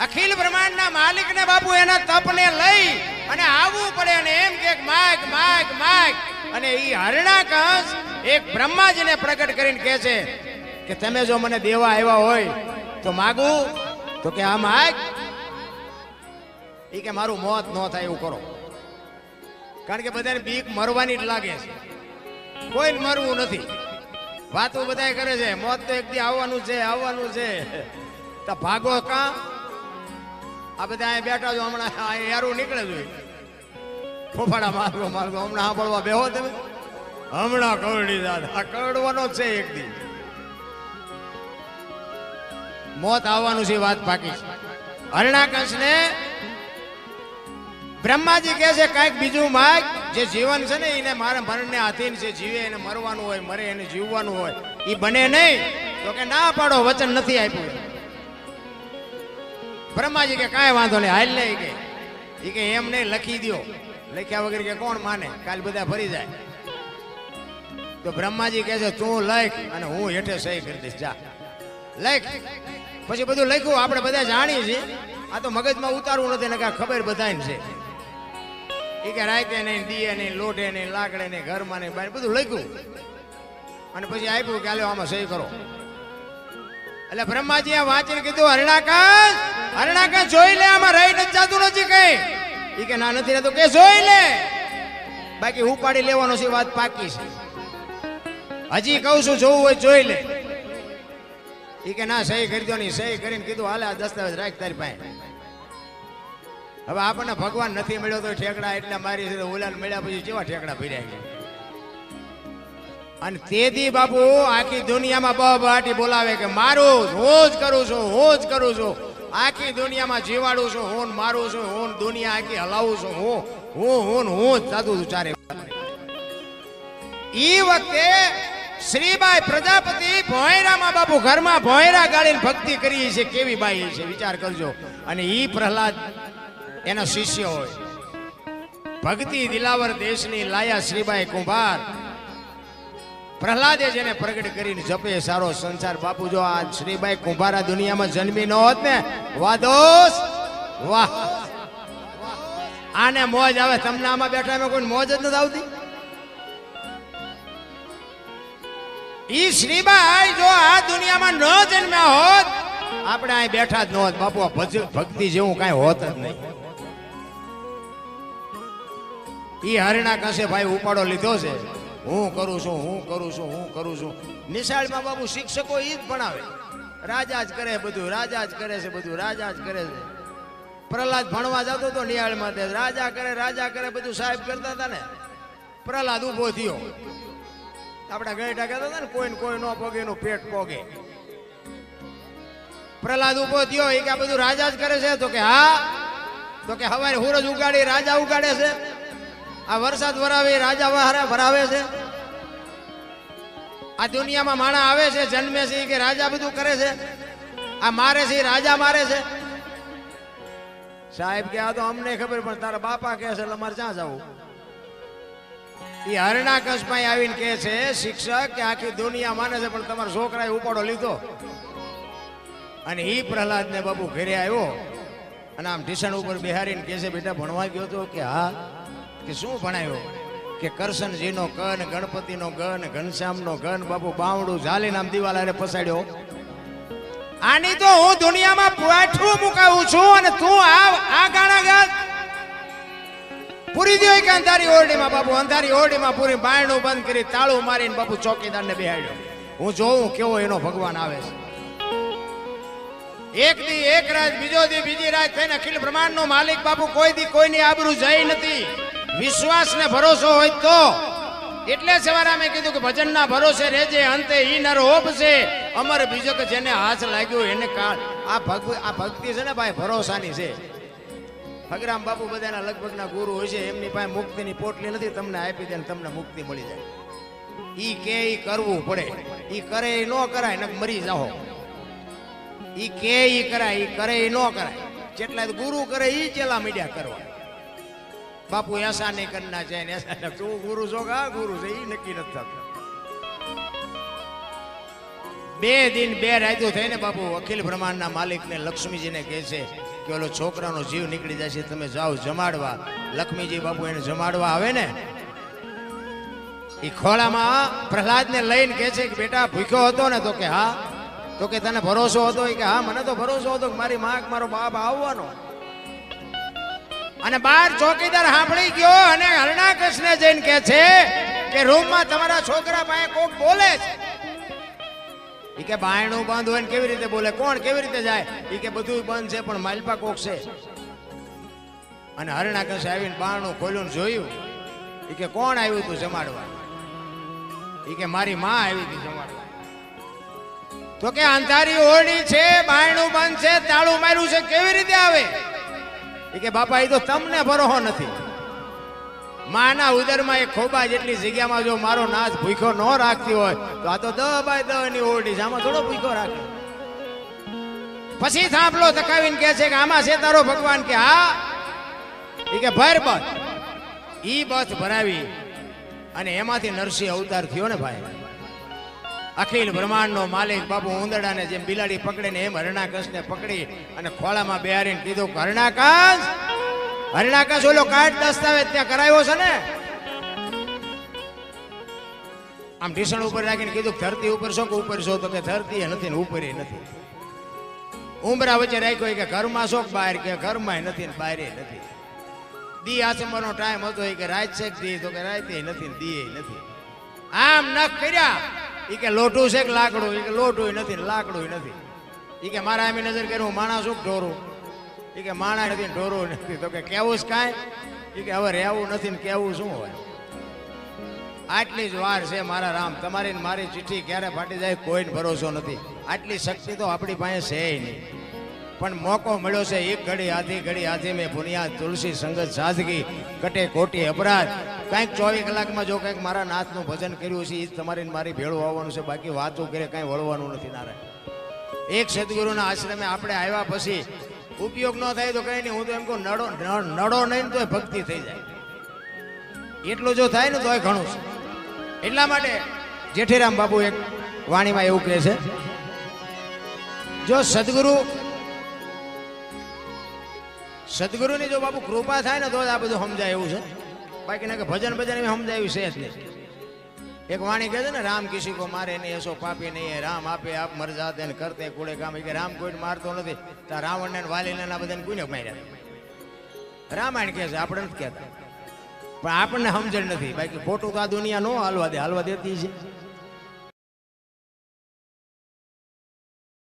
અખિલ બ્રહ્માંડના માલિકને બાપુ એના તપને લઈ અને આવવું પડે અને એમ કે, માગ માગ માગ. અને એ હરણા કંસ એક બ્રહ્માજીને પ્રગટ કરીને કહે છે કે, તમે જો મને દેવા આવ્યા હોય તો માગું, તો કે આ માગ. એ કે, મારું મોત ન થાય એવું કરો. કારણ કે બધાને બીક મરવાની જ લાગે છે. કોઈ મરવું નથી. વાતો બધાય કરે છે, મોત તો એક દી આવવાનું છે આવવાનું છે. તો ભાગો કા? આ બધા અહીં બેઠા છો, હમણાં અહીં યારું નીકળે છે. ફોફાડા મારવો મારવો. હમણાં સાંભળવા બેહો તમે. હમણાં કરડી દાદા. કરડવાનો છે એક દી. મોત આવવાનું છે વાત પાકી છે. હરણાકંશ ને બ્રહ્માજી કહે છે, કાંઈક બીજું માગ, જે જીવન છે ને, એને મારા મરણને આધીન છે. જીવે એને મરવાનું હોય, મરે એને જીવવાનું હોય. એ બને નહીં. તો કે, ના પાડો, વચન નથી આપ્યું. બ્રહ્માજી કે કાંઈ વાંધો નહીં, હાલ નહીં કે એ કે એમ નહીં, લખી દો લખ્યા વગર કે કોણ માને? કાલ બધા ફરી જાય. તો બ્રહ્માજી કહે છે, તું લખ અને હું હેઠે સહી કરી દઈશ, જા. લખ. પછી બધું લખ્યું, આપણે બધા જાણીએ છીએ. આ તો મગજમાં ઉતારવું નથી ને ખબર બધાને છે. એ કે રાતે નહીં, દીએ નહીં, લોઢે નહીં, લાકડે નહીં, ઘરમાં નહીં બહાર બધું લખ્યું. અને પછી આપ્યું કે, હાલો, આમાં સહી કરો. એટલે બ્રહ્માજી આ વાંચીને કીધું હરણાકાશ હરણાકાશ જોઈ લે, આમાં રહી નથી જાતું નથી કઈ. ઈ કે ના, નથી રહેતું. કે જોઈ લે. બાકી ઉપાડી લેવાનો છે વાત પાકી છે. હજી કહું છું, જોવું હોય જોઈ લે. ઈ કે ના, સહી કરી દો નહીં સહી કરીને કીધું, હાલે, આ દસ્તાવેજ રાખ તારી પાસે. હવે આપણને ભગવાન નથી મળ્યો તો ઠેકડા એટલે મારી ઓલાને મળ્યા પછી કેવા ઠેકડા ભર્યા છે? અને તેથી બાપુ આખી દુનિયામાં બહાટી બોલાવે કે, મારું હું જ કરું છું, હું જ કરું છું. આખી દુનિયામાં જીવાડું છું, હું મારું છું, હું દુનિયા આખી હલાવું છું, હું હું હું હું જ થતું છું ચારે ઈ વખતે શ્રીબાઈ પ્રજાપતિ ભોયરામાં બાપુ ઘરમાં ભોયરા ગાળીને ભક્તિ કરી છે, કેવી બાઈ છે, વિચાર કરજો. અને ઈ પ્રહલાદ એના શિષ્ય હોય. ભક્તિ દિલાવર દેશની લાયા શ્રીબાઈ કુંભાર. પ્રહલાદે જેને પ્રગટ કરીને જપે, સારો સંસાર. બાપુ, જો આ શ્રીબાઈ કુંભારા દુનિયામાં જન્મી ન હોત ને, વાહ દોસ્ત, વાહ. આને મોજ આવે. તમને આમાં બેઠા એમાં કોઈ મોજ જ નથી આવતી? ઈ શ્રીબાઈ જો આ દુનિયામાં ન જન્મ્યા હોત, આપણે અહીં બેઠા જ ન હોત. બાપુ ભક્તિ જેવું કાંઈ હોત જ નહીં. ઈ હરણા કશે ભાઈ ઉપાડો લીધો છે? હું કરું છું, હું કરું છું, હું કરું છું. નિશાળમાં બાબુ શિક્ષકો એ જ ભણાવે. રાજા જ કરે બધું, રાજા જ કરે છે બધું, રાજા જ કરે છે. પ્રહલાદ ભણવા જતો હતો નિહાળમાં તે રાજા કરે રાજા કરે બધું સાહેબ કરતા હતા ને. પ્રહલાદ ઊભો થયો. આપણા ગઈઢા કહેતા હતા ને કોઈ કોઈ ન પોગે, એનું પેટ પોગે. પ્રહલાદ ઊભો થયો એ કે બધું રાજા જ કરે છે? તો કે હા. તો કે હવારે સૂરજ ઉગાડી, રાજા ઉગાડે છે. આ વરસાદ વરાવે, રાજા વહારા ભરાવે છે. આ દુનિયામાં માણા આવે છે, જન્મે છે કે રાજા બધું કરે છે. આ મારે છે રાજા મારે છે. સાહેબ કે આ તો અમને ખબર, પણ તારા બાપા કહે છે એટલે ક્યાં જવું? એ હરણા કસમાં આવીને કહે છે, શિક્ષક, કે આખી દુનિયા માને છે, પણ તમારા છોકરાએ ઉપાડો લીધો. અને એ પ્રહલાદ ને બાબુ ઘરે આવ્યો. અને આમ ઢીસણ ઉપર બિહારીને કહે છે, બેટા, ભણવા ગયો તો કે હા કે શું ભણાયો? કે કરશનજીનો કન ગણપતિનો ગન ઘનશ્યામનો ગન બાપુ બાવડું ઝાલીને આમ દિવાલ હારે પસાડ્યો આની તો હું દુનિયામાં પાઠું મુકાવું છું અને તું આ આ ગાણા ગા પૂરી દો કે અંધારી ઓરડીમાં, બાપુ, અંધારી ઓરડીમાં પૂરી બાયણું બંધ કરી તાળું મારીને બાપુ ચોકીદારને બેહાડ્યો. હું જોઉં કેવો એનો ભગવાન આવે છે. એક દી એક રાત, બીજો દી, બીજી રાત થઈને અખિલ બ્રહ્માંડનો માલિક બાપુ કોઈ દી કોઈની આબરૂ જઈ નથી. વિશ્વાસ ને ભરોસો હોય તો. એટલે સવારે અમે કીધું કે ભજનના ભરોસે રેજે અંતે ઈ નર હોપ છે અમર બીજો કે જેને હાથ લાગ્યો એને કાળ. આ ભક્તિ આ ભક્તિ છે ને ભાઈ, ભરોસાની છે. ભગરામ બાપુ બધાના લગભગના ગુરુ હોય છે, એમની પાસે મુક્તિની પોટલી નથી, તમને આપી દે તમને મુક્તિ મળી જાય. ઈ કે ઈ કરવું પડે. ઈ કરે ઈ ન કરાય ને મરી જાઓ ઈ કે ઈ કરાય, ઈ કરે ઈ ન કરાય. જેટલા ગુરુ કરે ઈ ચેલા મીડિયા કરવા. બાપુ એસા નહીં કરના છે તું ગુરુ છો કે? આ ગુરુ છે એ નક્કી નથી થતું. બે દિન બે રાત્યો થઈને બાપુ અખિલ બ્રહ્માંડના માલિકને લક્ષ્મીજીને કહે છે કે ઓલો છોકરાનો જીવ નીકળી જાય છે, તમે જાઓ જમાડવા. લક્ષ્મીજી બાપુ એને જમાડવા આવે ને એ ખોળામાં પ્રહલાદને લઈને કહે છે કે બેટા, ભૂખ્યો હતો ને, તો કે હા, તો કે તને ભરોસો હતો? કે હા, મને તો ભરોસો હતો કે મારી માં મારો બાપ આવવાનો. અને બાર ચોકીદાર સાંભળી ગયો અને હરણાકૃષ્ણ જઈને કહે છે કે રૂમમાં તમારા છોકરા પાસે કોક બોલે છે. કે બાયણું બંધ હોય ને કેવી રીતે બોલે? કોણ કેવી રીતે જાય? ઈ કે બધું બંધ છે, પણ માલપા કોક છે. અને હરણાકૃષ્ણ આવીને બારણું ખોલ્યું જોયું. ઈ કે કોણ આવ્યું તું જમાડવા? ઈ કે મારી માં આવી હતી જમાડવા. તો કે અંધારી ઓરડી છે, બાયણું બંધ છે, તાળું માર્યું છે, કેવી રીતે આવે? ઈ કે બાપા, એ તો તમને ભરોહો નથી. માના ઉદરમાં એક ખોબા જેટલી જગ્યામાં જો મારો નાશ ભૂખ્યો ન રાખતી હોય, તો આ તો દ બાય દ ની ઓરડી છે, આમાં થોડો ભૂખ્યો રાખે. પછી થાંભલો તકાવીને કહે છે કે, આમાં છે તારો ભગવાન કે, હા? એ કે, ભર બસ. ઈ બસ ભરાવી અને એમાંથી નરસિંહ અવતાર થયો ને ભાઈ. અખિલ બ્રહ્માંડનો માલિક બાબુ ઉંદડાને જેમ બિલાડી પકડે ને એમ હરણાકશને પકડી અને ખોળામાં બેહારીને કીધું હરણાકશ! હરણાકંસ ઓલો કાર્ડ દસ્તાવેજ ત્યાં કરાવ્યો છે ને? આમ ઢીસણ ઉપર રાખીને કીધું ધરતી ઉપર શું ઉપર છો? તો કે ધરતી નથી ને ઉપર નથી. ઉમરા વચ્ચે રાખ્યો કે, ઘરમાં શોખ બહાર? કે ઘરમાં નથી ને બહાર નથી. દી આચમવાનો ટાઈમ હતો કે, રાત છે દી? તો કે, રાતે નથી દી નથી. આમ નખ કર્યા. ઈ કે લોટું છે કે લાકડું? એ કે લોટું નથી લાકડું નથી. ઈ કે મારા એમ નજર કર્યું માણસ શું ઢોરું? ઈ કે માણા નથી ઢોરું નથી. તો કે કેવું છે કાંઈ? એ કે હવે રહેવું નથી ને કેવું શું હોય? આટલી જ વાર છે મારા રામ. તમારી મારી ચિઠ્ઠી ક્યારે ફાટી જાય કોઈને ભરોસો નથી. આટલી શક્તિ તો આપણી પાસે છે નહીં. પણ મોકો મળ્યો છે એક ઘડી, આધી ઘડી, આધી મેં બુનિયાદ તુલસી, સંગત, સાદગી, કટે કોટી અપરાધ કંઈક ચોવીસ કલાકમાં જો કંઈક મારા નાથનું ભજન કર્યું છે એ જ તમારી મારી ભેળું આવવાનું છે. બાકી વાતો કરે, કાંઈ વળવાનું નથી નારાયણ. એક સદગુરુના આશ્રમે આપણે આવ્યા પછી ઉપયોગ ન થાય તો કંઈ નહીં, હું તો એમ કહું, નડો નડો નહીં તો ભક્તિ થઈ જાય. એટલું જો થાય ને તોય ઘણું છે. એટલા માટે જેઠીરામ બાબુ એક વાણીમાં એવું કહે છે, જો સદગુરુ, સદગુરુની જો બાબુ કૃપા થાય ને તો જ આ બધું સમજાય એવું છે. બાકી ના કે ભજન ભજન એમ સમજાયું છે જ એક વાણી કહે છે ને, રામ કિસી કો મારે નહીં, એસો પાપી નહીં રામ આપે, આપ મરજા તેને કરતે કુડે કામ કે રામ કોઈને મારતો નથી. તો રાવણ ને વાલીને ને બધાને કોઈને માર્યા? રામાયણ કહે છે, આપણે નથી કહેતા. પણ આપણને સમજણ નથી. બાકી ખોટું કા દુનિયા નો હાલવા દે. હાલવા દેતી છે.